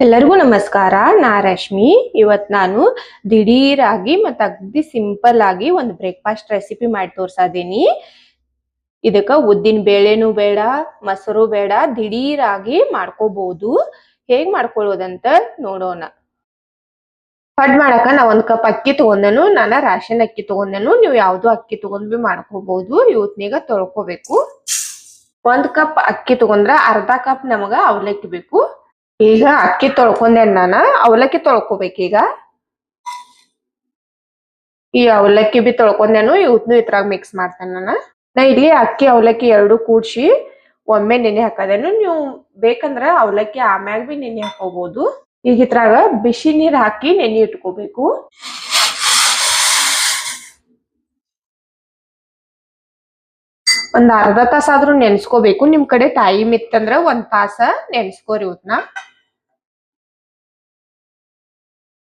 ಎಲ್ಲರಿಗೂ ನಮಸ್ಕಾರ. ನಾ ರಶ್ಮಿ. ಇವತ್ ನಾನು ದಿಢೀರಾಗಿ ಮತ್ತ ಅಗ್ದಿ ಸಿಂಪಲ್ ಆಗಿ ಒಂದು ಬ್ರೇಕ್ಫಾಸ್ಟ್ ರೆಸಿಪಿ ಮಾಡಿ ತೋರ್ಸಾದೇನಿ ಇದಕ್ಕ ಉದ್ದಿನ ಬೇಳೆನೂ ಬೇಡ, ಮೊಸರು ಬೇಡ, ದಿಢೀರಾಗಿ ಮಾಡ್ಕೋಬಹುದು ಹೇಗ್ ಮಾಡ್ಕೊಳ್ಳೋದಂತ ನೋಡೋಣ. ಪಡ್ ಮಾಡಕ ನಾ ಒಂದ್ ಕಪ್ ಅಕ್ಕಿ ತಗೊಂಡೆನು, ನಾನು ರಾಶನ್ ಅಕ್ಕಿ ತಗೊಂಡೆನು, ನೀವು ಯಾವ್ದು ಅಕ್ಕಿ ತಗೊಂಡ್ ಬಿ ಮಾಡ್ಕೋಬಹುದು ಇವತ್ನೀಗ ತೊಳ್ಕೊಬೇಕು. ಒಂದ್ ಕಪ್ ಅಕ್ಕಿ ತಗೊಂಡ್ರ ಅರ್ಧ ಕಪ್ ನಮಗ ಅವಲಕ್ಕಿ ಬೇಕು. ಈಗ ಅಕ್ಕಿ ತೊಳ್ಕೊಂಡೆ ನಾನು, ಅವಲಕ್ಕಿ ತೊಳ್ಕೊಬೇಕೀಗ ಈ ಅವಲಕ್ಕಿ ಬಿ ತೊಳ್ಕೊಂಡೇನು ಇವತ್ನು ಇದ್ರಾಗ ಮಿಕ್ಸ್ ಮಾಡ್ತೇನೆ ನಾನು. ನಾ ಇಲ್ಲಿ ಅಕ್ಕಿ, ಅವಲಕ್ಕಿ ಎರಡು ಕೂಡ್ಸಿ ಒಮ್ಮೆ ನೆನೆ ಹಾಕದೇನು ನೀವು ಬೇಕಂದ್ರ ಅವಲಕ್ಕಿ ಆಮ್ಯಾಗ ಬಿ ನೆನೆ ಹಾಕೋಬಹುದು ಈಗ ಇದ್ರಾಗ ಬಿಸಿ ನೀರ್ ಹಾಕಿ ನೆನೆ ಇಟ್ಕೋಬೇಕು. ಒಂದ್ ಅರ್ಧ ತಾಸ ಆದ್ರೂ ನೆನ್ಸ್ಕೋಬೇಕು. ನಿಮ್ ಕಡೆ ಟೈಮ್ ಇತ್ತಂದ್ರ ಒಂದ್ ತಾಸ ನೆನ್ಸ್ಕೋರಿ ಇವತ್ನ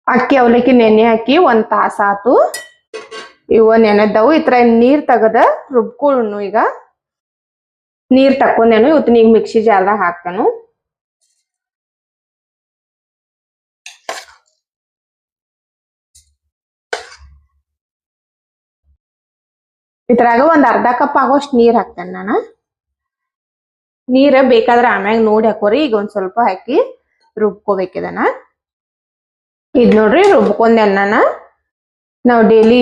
ಅಕ್ಕಿ, ಅವಲಕ್ಕಿ ನೆನೆ ಹಾಕಿ ಒಂದ್ ತಾಸ ಆತು. ಇವ ನೆನೆದವು. ಇತ್ರ ನೀರ್ ತಗದ ರುಬ್ಕೊಳ್ಳು ಈಗ. ನೀರ್ ತಕ್ಕೊಂಡೇನು ಇವತ್ತು ಈಗ ಮಿಕ್ಸಿ ಜಾರ್ದಾಗ ಹಾಕ್ತಾನು. ಇದ್ರಾಗ ಒಂದ್ ಅರ್ಧ ಕಪ್ ಆಗೋಷ್ಟು ನೀರ್ ಹಾಕ್ತೇನೆ ನಾನು. ನೀರ ಬೇಕಾದ್ರೆ ಆಮ್ಯಾಗ ನೋಡಿ ಹಾಕೋರಿ, ಈಗ ಒಂದ್ ಸ್ವಲ್ಪ ಹಾಕಿ ರುಬ್ಕೋಬೇಕಿದನ ಇದ್ ನೋಡ್ರಿ ರುಬ್ಕೊಂಡೆ ನಾನು ನಾವು ಡೈಲಿ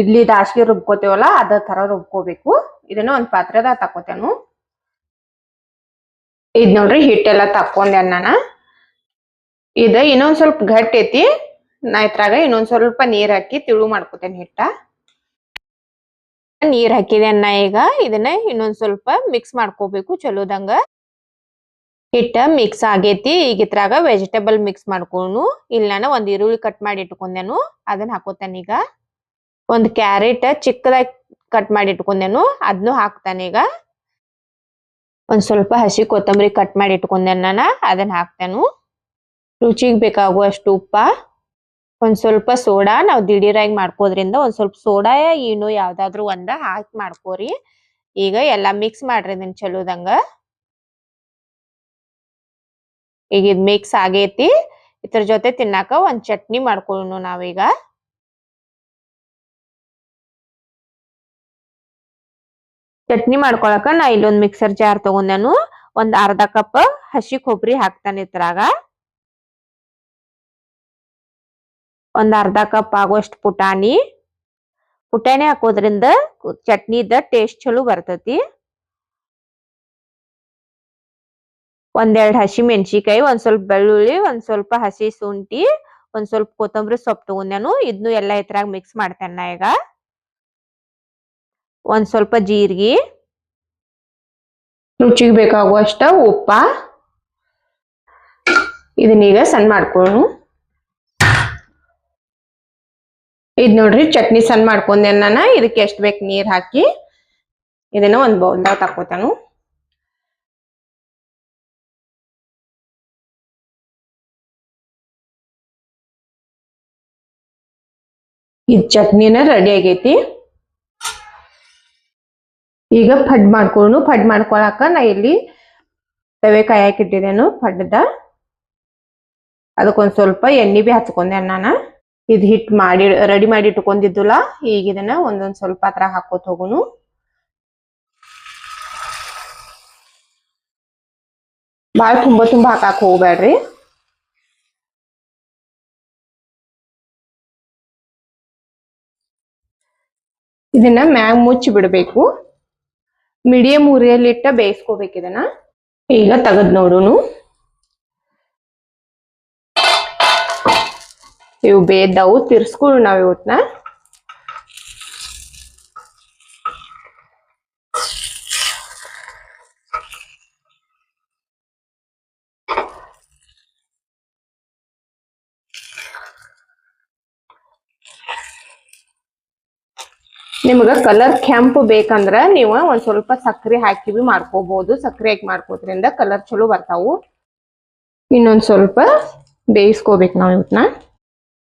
ಇಡ್ಲಿ ದಾಸ್ಗೆ ರುಬ್ಕೋತೇವಲ್ಲ, ಅದ ತರ ರುಬ್ಕೋಬೇಕು. ಇದನ್ನ ಒಂದ್ ಪಾತ್ರೆದಾಗ ತಕೋತೇನು ಇದ್ ನೋಡ್ರಿ ಹಿಟ್ಟೆಲ್ಲ ತಕೊಂಡೆ ನಾನು ಇದ ಇನ್ನೊಂದ್ ಸ್ವಲ್ಪ ಗಟ್ಟಿ ಐತಿ, ನಾ ಇದ್ರಾಗ ಇನ್ನೊಂದ್ ಸ್ವಲ್ಪ ನೀರ್ ಹಾಕಿ ತಿಳು ಮಾಡ್ಕೋತೇನೆ ಹಿಟ್ಟ. ನೀರ್ ಹಾಕಿದೆ ಅನ್ನ ಈಗ ಇದನ್ನ ಇನ್ನೊಂದ್ ಸ್ವಲ್ಪ ಮಿಕ್ಸ್ ಮಾಡ್ಕೋಬೇಕು, ಚಲೋದಂಗ. ಹಿಟ್ಟ ಮಿಕ್ಸ್ ಆಗೇತಿ ಈಗ ಇದ್ರಾಗ ವೆಜಿಟೇಬಲ್ ಮಿಕ್ಸ್ ಮಾಡ್ಕೊಂಡು ಇಲ್ಲಿ ನಾನು ಒಂದ್ ಈರುಳ್ಳಿ ಕಟ್ ಮಾಡಿ ಇಟ್ಕೊಂಡೆನು, ಅದನ್ನ ಹಾಕೋತಾನೆ ಈಗ. ಒಂದ್ ಕ್ಯಾರೆಟ್ ಚಿಕ್ಕದಾಗಿ ಕಟ್ ಮಾಡಿ ಇಟ್ಕೊಂಡೆನು ಅದನ್ನು ಹಾಕ್ತಾನೆ ಈಗ. ಒಂದ್ ಸ್ವಲ್ಪ ಹಸಿ ಕೊತ್ತಂಬರಿ ಕಟ್ ಮಾಡಿ ಇಟ್ಕೊಂಡೆ ನಾನು, ಅದನ್ನ ಹಾಕ್ತಾನು. ರುಚಿಗೆ ಬೇಕಾಗುವಷ್ಟು ಉಪ್ಪ. ಒಂದ್ ಸ್ವಲ್ಪ ಸೋಡಾ ನಾವ್ ದಿಢೀರಾಗಿ ಮಾಡ್ಕೋದ್ರಿಂದ ಒಂದ್ ಸ್ವಲ್ಪ ಸೋಡಾ ಏನು ಯಾವ್ದಾದ್ರು ಒಂದ ಹಾಕಿ ಮಾಡ್ಕೋರಿ. ಈಗ ಎಲ್ಲಾ ಮಿಕ್ಸ್ ಮಾಡ್ರಿ ಇದನ್ ಚಲೋದಂಗ. ಈಗ ಇದ್ ಮಿಕ್ಸ್ ಆಗೇತಿ. ಇದ್ರ ಜೊತೆ ತಿನ್ನಾಕ ಒಂದ್ ಚಟ್ನಿ ಮಾಡ್ಕೊಳ್ಳೋಣ ನಾವೀಗ. ಚಟ್ನಿ ಮಾಡ್ಕೊಳಕ ನಾ ಇಲ್ಲೊಂದ್ ಮಿಕ್ಸರ್ ಜಾರ್ ತಗೊಂಡೇನು. ಒಂದ್ ಅರ್ಧ ಕಪ್ ಹಸಿ ಕೊಬ್ಬರಿ ಹಾಕ್ತಾನೆ ಇದ್ರಾಗ. ಒಂದ್ ಅರ್ಧ ಕಪ್ ಆಗುವಷ್ಟು ಪುಟಾಣಿ. ಪುಟಾಣಿ ಹಾಕೋದ್ರಿಂದ ಚಟ್ನಿದ ಟೇಸ್ಟ್ ಚಲೋ ಬರ್ತತಿ. ಒಂದೆರಡ್ ಹಸಿ ಮೆಣಸಿಕಾಯಿ ಒಂದ್ ಸ್ವಲ್ಪ ಬೆಳ್ಳುಳ್ಳಿ, ಒಂದ್ ಸ್ವಲ್ಪ ಹಸಿ ಶುಂಠಿ, ಒಂದ್ ಸ್ವಲ್ಪ ಕೊತ್ತಂಬರಿ ಸೊಪ್ಪು ತಗೊಂಡೇನು ಇದನ್ನು ಎಲ್ಲ ಇದ್ರಾಗ ಮಿಕ್ಸ್ ಮಾಡ್ತೇನೆ ನಾ ಈಗ. ಒಂದ್ ಸ್ವಲ್ಪ ಜೀರಿಗೆ. ರುಚಿಗೆ ಬೇಕಾಗುವಷ್ಟ ಉಪ್ಪ. ಇದನ್ನೀಗ ಸಣ್ಣ ಮಾಡ್ಕೊಳ್ಳು ಇದ್ ನೋಡ್ರಿ, ಚಟ್ನಿ ಸಣ್ಣ ಮಾಡ್ಕೊಂಡೆ ನಾನು. ಇದಕ್ಕೆ ಎಷ್ಟು ಬೇಕು ನೀರು ಹಾಕಿ. ಇದನ್ನ ಒಂದ್ ಬೌಲ್ದಾಗ ತಕೋತಾನು ಇದು ಚಟ್ನಿನ ರೆಡಿ ಆಗೈತಿ. ಈಗ ಫಡ್ ಮಾಡ್ಕೊಂಡು ಫಡ್ ಮಾಡ್ಕೊಳಕ ನಾ ಇಲ್ಲಿ ತವೆ ಕಾಯಕ್ ಇಟ್ಟಿದ್ದೇನು ಫಡ್ದ ಅದಕ್ಕೊಂದ್ ಸ್ವಲ್ಪ ಎಣ್ಣೆ ಬಿ ಹಚ್ಕೊಂಡೆ ನಾನು. ಇದ್ ಹಿಟ್ ಮಾಡಿ ರೆಡಿ ಮಾಡಿ ಇಟ್ಕೊಂಡಿದ್ದುಲ್ಲ, ಈಗ ಇದನ್ನ ಒಂದೊಂದ್ ಸ್ವಲ್ಪ ಹತ್ರ ಹಾಕೋತ್ ಹೋಗುನು. ಬಾಳ ತುಂಬಾ ತುಂಬಾ ಹಾಕಾಕ್ ಹೋಗ್ಬೇಡ್ರಿ ಇದನ್ನ ಮ್ಯಾಗ್ ಮುಚ್ಚಿ ಬಿಡಬೇಕು. ಮೀಡಿಯಂ ಉರಿಯಲ್ಲಿಟ್ಟ ಬೇಯಿಸ್ಕೋಬೇಕು ಇದನ್ನ. ಈಗ ತೆಗೆದ್ ನೋಡುನು. ಇವು ಬೇದವು ತಿರ್ಸ್ಕೊಳ್ಳಿ ನಾವು ಇವತ್ತನ್ನ ನಿಮ್ಗೆ ಕಲರ್ ಕೆಂಪು ಬೇಕಂದ್ರ ನೀವು ಒಂದ್ ಸ್ವಲ್ಪ ಸಕ್ಕರೆ ಹಾಕಿ ಬಿ ಮಾಡ್ಕೋಬಹುದು ಸಕ್ಕರೆ ಹಾಕಿ ಮಾಡ್ಕೋದ್ರಿಂದ ಕಲರ್ ಚಲೋ ಬರ್ತಾವು. ಇನ್ನೊಂದ್ ಸ್ವಲ್ಪ ಬೇಯಿಸ್ಕೋಬೇಕು ನಾವು ಇವತ್ನ.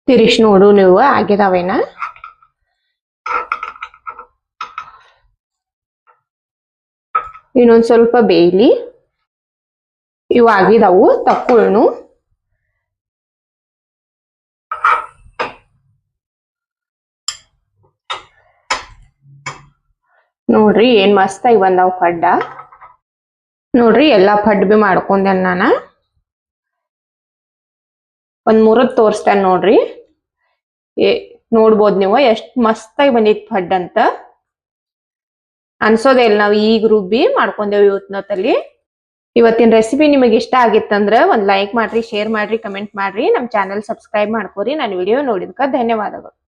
ತಿರುಗಿ ನೋಡು ನೀವು, ಆಗಿದಾವೇನ? ಇನ್ನೊಂದು ಸ್ವಲ್ಪ ಬೇಯ್ಲಿ. ಇವು ಆಗಿದಾವು ತಕ್ಕೊಳ್ಳು ನೋಡ್ರಿ, ಏನ್ ಮಸ್ತ್ ಆಗಿ ಬಂದಾವ್ ಫಡ್ಡ ನೋಡ್ರಿ, ಎಲ್ಲಾ ಪಡ್ಡ ಬಿ ಮಾಡ್ಕೊಂಡೆ ನಾನು. ಒಂದ್ ಮೂರದ್ ತೋರಿಸ್ತೇನೆ ನೋಡ್ರಿ. ಏ, ನೋಡ್ಬೋದ್ ನೀವು, ಎಷ್ಟ್ ಮಸ್ತಾಗಿ ಬಂದಿತ್ತು ಫಡ್ ಅಂತ. ಅನ್ಸೋದೇ ಇಲ್ಲ, ನಾವ್ ಈಗ ರುಬ್ಬಿ ಮಾಡ್ಕೊಂಡೇವಿ ಇವತ್ನೊತ್ತಲ್ಲಿ. ಇವತ್ತಿನ ರೆಸಿಪಿ ನಿಮಗೆ ಇಷ್ಟ ಆಗಿತ್ತಂದ್ರ ಒಂದ್ ಲೈಕ್ ಮಾಡ್ರಿ ಶೇರ್ ಮಾಡ್ರಿ ಕಮೆಂಟ್ ಮಾಡ್ರಿ. ನಮ್ ಚಾನೆಲ್ ಸಬ್ಸ್ಕ್ರೈಬ್ ಮಾಡ್ಕೋರಿ ನನ್ನ ವಿಡಿಯೋ ನೋಡಿದ್ಕ ಧನ್ಯವಾದಗಳು.